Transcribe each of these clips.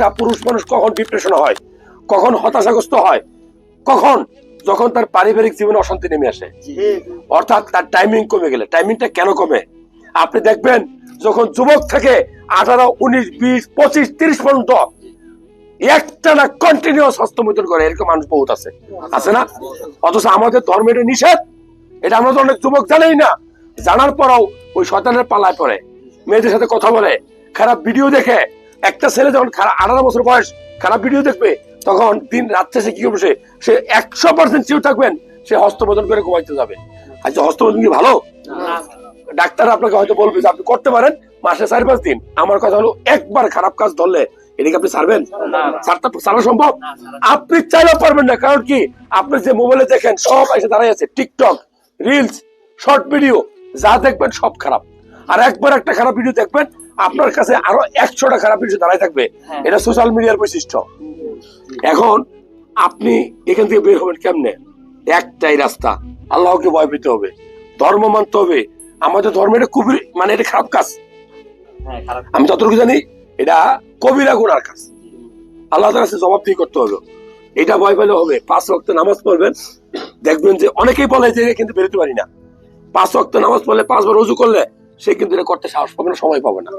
একটা পুরুষ মানুষ কখন ডিপ্রেশন হয় কখন হতাশাগ্রস্ত হয় কখন? যখন তার পারিবারিক জীবনে অশান্তি নেমে আসে। অর্থাৎ তার টাইমিং কমে গেলে। টাইমিংটা কেন কমে? আপনি দেখবেন যখন যুবক থেকে আঠারো উনিশ বিশ পঁচিশ তিরিশ পর্যন্ত একটা না কন্টিনিউস হস্তমৈথুন করে। এরকম মানুষ বহুত আছে। আছে না? অথচ আমাদের ধর্মে এটা নিষেধ। এটা আমাদের অনেক যুবক জানেই না। জানার পরও ওই শয়তানের পালায় পড়ে। মেয়েদের সাথে কথা বলে খারাপ ভিডিও দেখে একটা ছেলে যখন খারাপ আঠারো বছর বয়স খারাপ ভিডিও দেখবে তখন দিন রাত্রে সে কি করবে? সে সে একশো পার্সেন্ট চিও থাকবেন সে হস্তমোদন করে ঘুমাইতে যাবে। আচ্ছা হস্তমোদন কি ভালো? ডাক্তার আপনাকে হয়তো বলবে যে আপনি করতে পারেন মাসে চার পাঁচ দিন। আমার কথা হলো একবার খারাপ কাজ ধরলে এটাকে আপনি ছাড়বেন? ছাড়া সম্ভব? আপনি চাইলেও পারবেন না কারণ কি? আপনি যে মোবাইলে দেখেন সব এসে দাঁড়াই আছে টিকটক রিলস শর্ট ভিডিও যা দেখবেন সব খারাপ। আর একবার একটা খারাপ ভিডিও দেখবেন আপনার কাছে আরও একশোটা খারাপ ভিডিও দাঁড়াই থাকবে। এটা সোশ্যাল মিডিয়ার বৈশিষ্ট্য। এখন আপনি এখান থেকে বের হবেন কেমনে? একটাই রাস্তা আল্লাহকে ভয় পেতে হবে ধর্ম মানতে হবে। আমাদের ধর্ম এটা খুবই মানে এটা খারাপ কাজ। আমি যতটুকু জানি এটা কবিরা গুনার কাজ। আল্লাহ তার কাছে জবাব দিয়ে করতে হবে। এটা ভয় পেলে হবে। পাঁচ ওয়াক্ত নামাজ পড়বেন দেখবেন যে অনেকেই বলে যে কিন্তু বেরোতে পারি না। পাঁচ ওয়াক্ত নামাজ পড়লে পাঁচবার রুজু করলে সে কিন্তু এটা করতে সাহস পাবে না সময় পাবে না।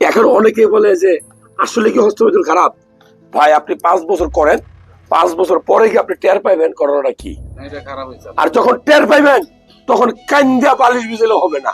এখন অনেকে বলে যে আসলে কি হস্তবিদুল খারাপ? ভাই আপনি পাঁচ বছর করেন পাঁচ বছর পরে কি আপনি টের পাইবেন করোনাটা কি? আর যখন টের পাইবেন তখন কান্দা পালিশ বিজেলে হবে না।